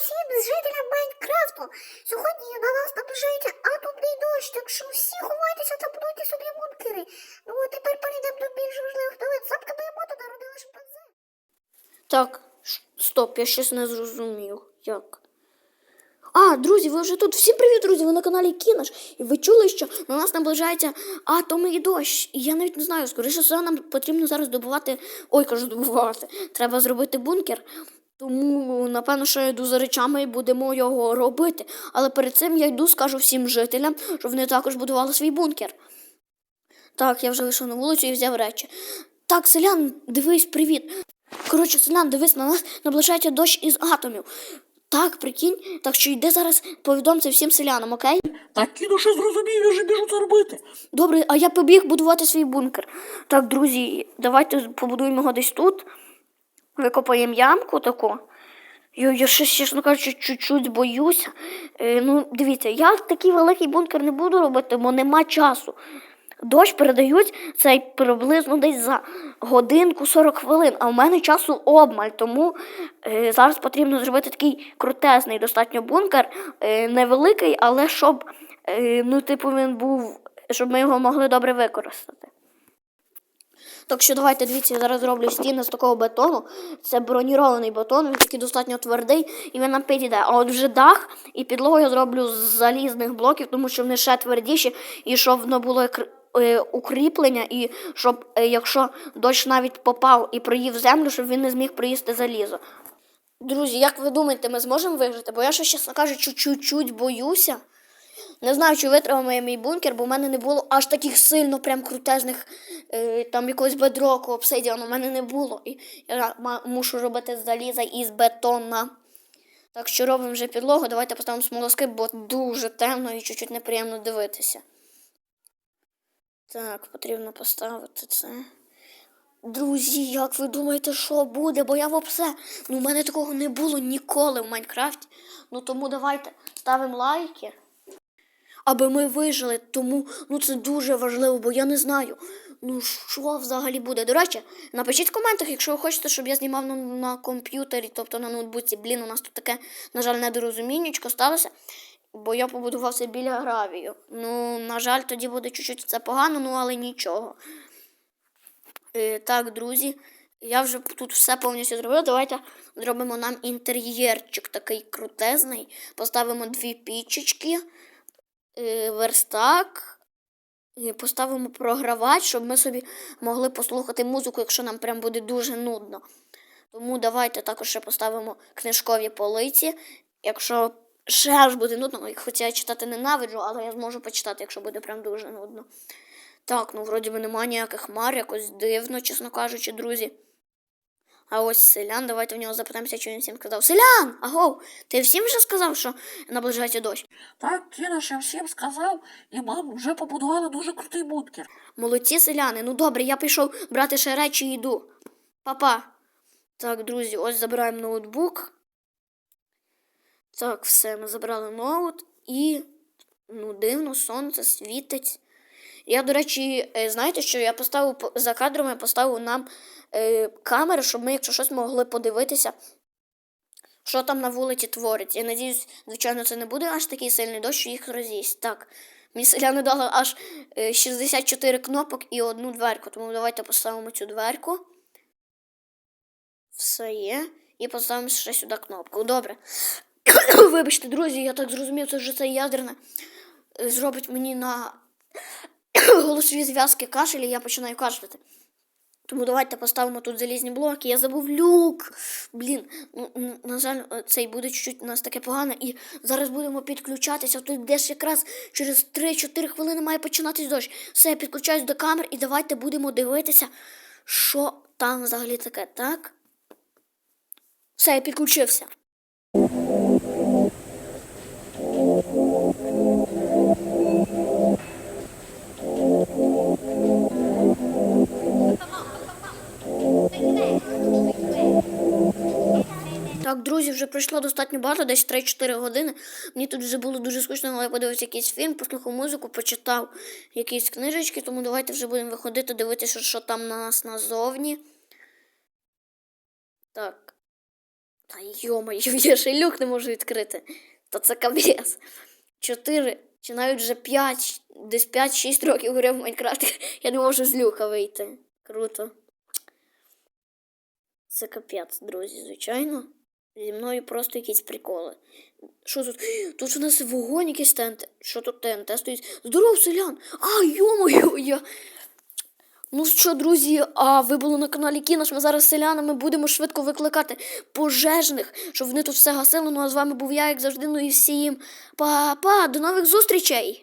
всім жителям Майнкрафту. Сьогодні на нас наближається атомний дощ, так що всі ховайтеся та будуйте собі бункери. Ну а тепер перейдемо до більш важливих новин. Запка Бегемота народила шимпанзе. Так, стоп, я щось не зрозумів. Як? А, друзі, ви вже тут. Всім привіт, друзі! Ви на каналі Кінаш. І ви чули, що на нас наближається атомний дощ. І я навіть не знаю, скоріше все, нам потрібно зараз добувати. Ой, кажу, добувати. Треба зробити бункер. Тому, напевно, що я йду за речами і будемо його робити. Але перед цим я йду, скажу всім жителям, щоб вони також будували свій бункер. Так, я вже вийшов на вулицю і взяв речі. Так, селян, дивись, привіт. Коротше, селян, дивись, на нас наближається дощ із атомів. Так, прикинь, так що йди зараз повідом це всім селянам, окей? Так кіно що зрозумів, я вже біжу це робити. Добре, а я побіг будувати свій бункер. Так, друзі, давайте побудуємо його десь тут. Викопаємо ямку таку. Я, я ще, чесно кажучи, чуть-чуть боюся. Е, ну, дивіться, я такий великий бункер не буду робити, бо нема часу. Дощ передають цей приблизно десь за годинку 40 хвилин, а в мене часу обмаль, тому е, зараз потрібно зробити такий крутезний достатньо бункер, е, невеликий, але щоб е, ну, типу, він був, щоб ми його могли добре використати. Так що давайте дивіться, я зараз зроблю стіни з такого бетону. Це бронірований бетон, він такий достатньо твердий і він нам підійде. А от вже дах і підлогу я зроблю з залізних блоків, тому що вони ще твердіші, і щоб воно було е, укріплення, і щоб, е, якщо дощ навіть попав і проїв землю, щоб він не зміг проїсти залізо. Друзі, як ви думаєте, ми зможемо вижити? Бо я ще, чесно кажучи, чуть-чуть боюся. Не знаю, чи витримає мій бункер, бо в мене не було аж таких сильно прям крутезних там якогось бедроку, обсидіану, в мене не було. І я мушу робити з заліза і з бетона. Так що робимо вже підлогу. Давайте поставимо смолоскип, бо дуже темно і чуть-чуть неприємно дивитися. Так, потрібно поставити це. Друзі, як ви думаєте, що буде? Бо я все. Ну, в мене такого не було ніколи в Майнкрафті. Ну тому давайте ставимо лайки аби ми вижили. Тому ну це дуже важливо, бо я не знаю. Ну що взагалі буде? До речі, напишіть в коментах, якщо ви хочете, щоб я знімав на, на комп'ютері, тобто на ноутбуці. Блін, у нас тут таке, на жаль, недорозуміннячко сталося. Бо я побудувався біля гравію. Ну, на жаль, тоді буде чуть-чуть це погано, ну але нічого. Е, так, друзі, я вже тут все повністю зробив. Давайте зробимо нам інтер'єрчик такий крутезний. Поставимо дві пічечки е, верстак, і поставимо програвач, щоб ми собі могли послухати музику, якщо нам прям буде дуже нудно. Тому давайте також ще поставимо книжкові полиці. Якщо ще аж буде нудно, хоча я читати ненавиджу, але я зможу почитати, якщо буде прям дуже нудно. Так, ну вроді би немає ніяких хмар, якось дивно, чесно кажучи, друзі. А ось селян, давайте в нього запитаємося, що він всім сказав. Селян! Агов! Ти всім вже сказав, що наближається дощ? Так кіно ще всім сказав, і мам вже побудувала дуже крутий бункер. Молодці селяни. Ну добре, я пішов брати ще речі і йду. Па-па. Так, друзі, ось забираємо ноутбук. Так, все, ми забрали ноут і. Ну, дивно, сонце світить. Я, до речі, е, знаєте, що я поставив за кадром, я поставив нам е, камери, щоб ми, якщо щось, могли подивитися, що там на вулиці твориться. Я надіюсь, звичайно, це не буде аж такий сильний дощ, що їх роз'їсть. Так. Мені селяни дали аж е, 64 кнопок і одну дверку. Тому давайте поставимо цю дверку. Все є. І поставимо ще сюди кнопку. Добре. Вибачте, друзі, я так зрозумів, це вже це ядерне е, зробить мені на голосові зв'язки кашель, і я починаю кашляти. Тому давайте поставимо тут залізні блоки. Я забув люк. Блін, ну на жаль, е, цей буде чуть-чуть у нас таке погане. І зараз будемо підключатися. Тут десь якраз через 3-4 хвилини має починатись дощ. Все, я підключаюсь до камер і давайте будемо дивитися, що там взагалі таке, так? Все, я підключився. Так, друзі, вже пройшло достатньо багато, десь 3-4 години. Мені тут вже було дуже скучно, але я подивився якийсь фільм, послухав музику, почитав якісь книжечки, тому давайте вже будемо виходити, дивитися, що там на нас назовні. Так. Та йомаю, я ще люк не можу відкрити. Та це капець. Чотири, чи навіть вже п'ять, десь 5-6 років грав в Майнкрафт. Я не можу з люка вийти. Круто. Це капець, друзі, звичайно. Зі мною просто якісь приколи. Що тут? Тут у нас вогонь якийсь ТНТ. Що тут ТНТ стоїть? Здоров, селян! А, йомою, я. Ну що, друзі, а ви були на каналі Кінош. Ми зараз селянами будемо швидко викликати пожежних, щоб вони тут все гасили. Ну а з вами був я, як завжди. Ну і всім па-па, до нових зустрічей!